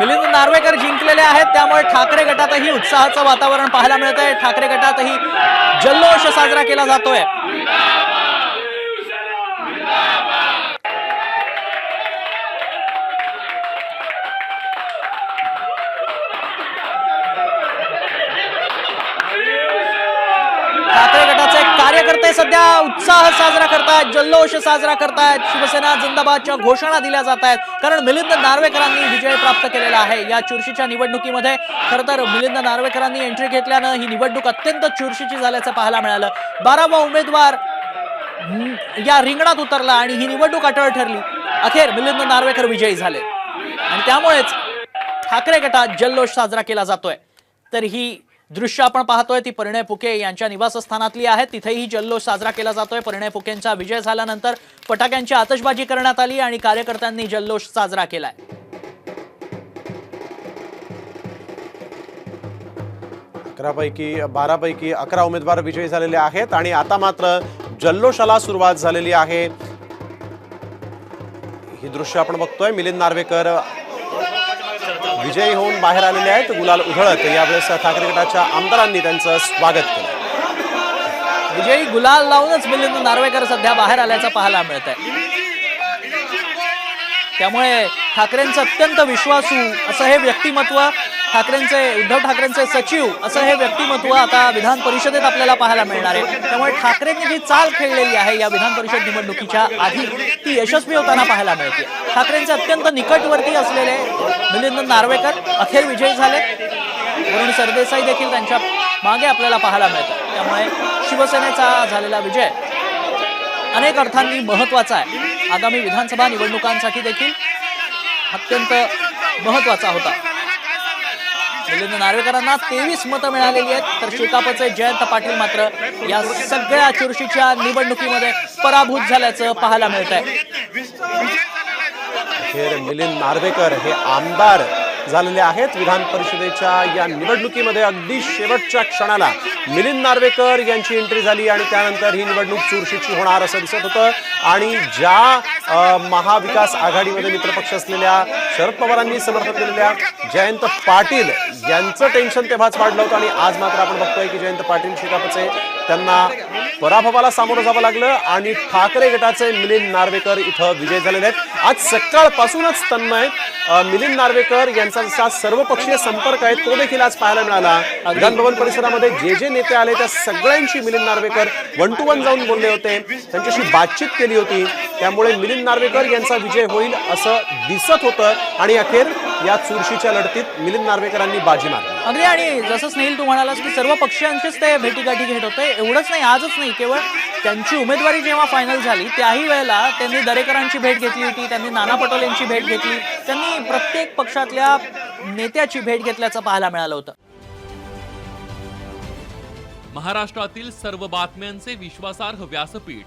मिलिंद नार्वेकर जिंकलेले आहेत. त्यामुळे ठाकरे गटातही उत्साहाचं वातावरण पाहायला मिळत आहे ठाकरे गटातही जल्लोष साजरा केला जातोय. कार्यकर्ते सध्या उत्साह साजरा करतायत जल्लोष साजरा करतायत. शिवसेना जिंदाबादच्या घोषणा दिल्या जात आहेत कारण मिलिंद नार्वेकरांनी विजय प्राप्त केलेला आहे. या चुरशीच्या निवडणुकीमध्ये खरं तर मिलिंद नार्वेकरांनी एंट्री घेतल्यानं ही निवडणूक अत्यंत चुरशीची झाल्याचं पाहायला मिळालं. बारावा उमेदवार या रिंगणात उतरला आणि ही निवडणूक अटळ ठरली. अखेर मिलिंद नार्वेकर विजयी झाले. आणि त्यामुळेच ठाकरे गटात जल्लोष साजरा केला जातोय. तर ही दृश्य आपण पाहतोय ती परिणय फुके यांच्या निवासस्थानातली आहेत. तिथेही जल्लोष साजरा केला जातोय. परिणय फुकेंचा विजय झाल्यानंतर फटाक्यांची आतषबाजी करण्यात आली आणि कार्यकर्त्यांनी जल्लोष साजरा केलाय. अकरापैकी बारापैकी अकरा उमेदवार विजयी झालेले आहेत आणि आता मात्र जल्लोषाला सुरुवात झालेली आहे. ही दृश्य आपण बघतोय. मिलिंद नार्वेकर विजयी होऊन बाहेर आलेले आहेत. गुलाल उधळत यावेळेस ठाकरे गटाच्या आमदारांनी त्यांचं स्वागत केलं. विजयी गुलाल लावूनच मिलिंद नार्वेकर सध्या बाहेर आल्याचं पाहायला मिळत आहे त्यामुळे ठाकरेंचं अत्यंत विश्वासू असं हे व्यक्तिमत्व ठाकरेंचे उद्धव ठाकरेंचे सचिव असं हे व्यक्तिमत्व आता विधान परिषदेत आपल्याला पाहायला मिळणार आहे. त्यामुळे ठाकरेंनी जी चाल खेळलेली आहे या विधान परिषद निवडणुकीच्या आधी ती यशस्वी होताना पाहायला मिळते. ठाकरेंचे अत्यंत निकटवर्ती असलेले मिलिंद नार्वेकर अखेर विजयी झाले. वरुण सरदेसाई देखील त्यांच्या मागे आपल्याला पाहायला मिळतात. त्यामुळे शिवसेनेचा झालेला विजय अनेक अर्थांनी महत्त्वाचा आहे. आगामी विधानसभा निवडणुकांसाठी देखील अत्यंत महत्त्वाचा होता. मिलिंद नार्वेकरांना तेवीस मतं मिळालेली आहेत. तर शेकापचे जयंत पाटील मात्र या सगळ्या चुरशीच्या निवडणुकीमध्ये पराभूत झाल्याचं पाहायला मिळत आहे मिलिंद नार्वेकर हे आमदार झालेले आहेत. विधान परिषदेच्या या निवडणुकीमध्ये अगदी शेवटच्या क्षणाला मिलिंद नार्वेकर यांची एंट्री झाली आणि त्यानंतर ही निवडणूक चुरशीची होणार असं दिसत होतं. आणि ज्या महाविकास आघाडीमध्ये मित्रपक्ष असलेल्या शरद पवारांनी समर्थन केलेल्या जयंत पाटील यांचं टेन्शन तेव्हाच वाढलं होतं आणि आज मात्र आपण बघतोय की जयंत पाटील शेकापचे त्यांना पराभवाला सामोरं जावं लागलं आणि ठाकरे गटाचे मिलिंद नार्वेकर इथं विजय झालेले आहेत. आज सकाळपासूनच तन्मय मिलिंद नार्वेकर यांचा जसा सर्वपक्षीय संपर्क आहे तो देखील आज पाहायला मिळाला. विधान भवन परिसरामध्ये जे जे नेते आले त्या सगळ्यांशी Milind Narvekar one to one जाऊन बोलले होते. त्यांच्याशी बातचीत केली होती. त्यामुळे मिलिंद नार्वेकर यांचा विजय होईल असं दिसत होतं. आणि अखेर या चुरशीच्या लढतीत मिलिंद नार्वेकरांनी बाजी मारली. अगदी आणि जसं स्नेहिल तू म्हणालास की सर्व पक्षांशीच ते भेटीगाठी घेत होते. एवढंच नाही आजच नाही केवळ त्यांची उमेदवारी जेव्हा फायनल झाली त्याही वेळेला त्यांनी दरेकरांची भेट घेतली होती त्यांनी नाना पटोलेंची भेट घेतली त्यांनी प्रत्येक पक्षातल्या नेत्याची भेट घेतल्याचं पाहायला मिळालं होतं. महाराष्ट्रातील सर्व बातम्यांचे विश्वासार्ह व्यासपीठ